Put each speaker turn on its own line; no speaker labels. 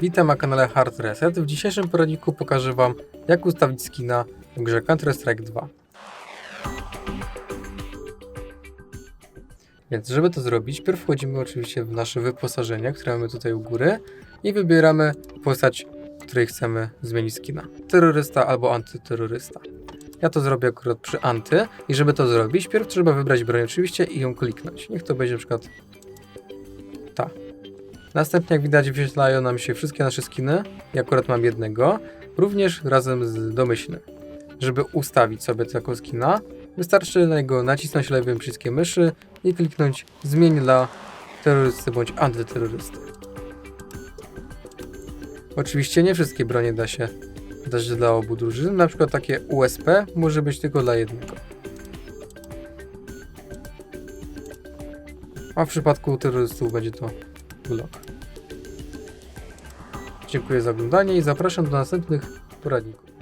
Witam na kanale Hard Reset. W dzisiejszym poradniku pokażę Wam, jak ustawić skina w grze Counter-Strike 2. Więc żeby to zrobić, pierw wchodzimy oczywiście w nasze wyposażenie, które mamy tutaj u góry i wybieramy postać, której chcemy zmienić skina. Terrorysta albo antyterrorysta. Ja to zrobię akurat przy anty i żeby to zrobić, pierw trzeba wybrać broń oczywiście i ją kliknąć. Niech to będzie na przykład. Następnie jak widać wyświetlają nam się wszystkie nasze skiny. Ja akurat mam jednego, również razem z domyślnym. Żeby ustawić sobie taką skina, wystarczy na niego nacisnąć lewym przyciskiem myszy i kliknąć zmień dla terrorysty bądź antyterrorysty. Oczywiście nie wszystkie bronie da się dać dla obu drużyn, na przykład takie USP może być tylko dla jednego. A w przypadku terrorystów będzie to Dziękuję za oglądanie i zapraszam do następnych poradników.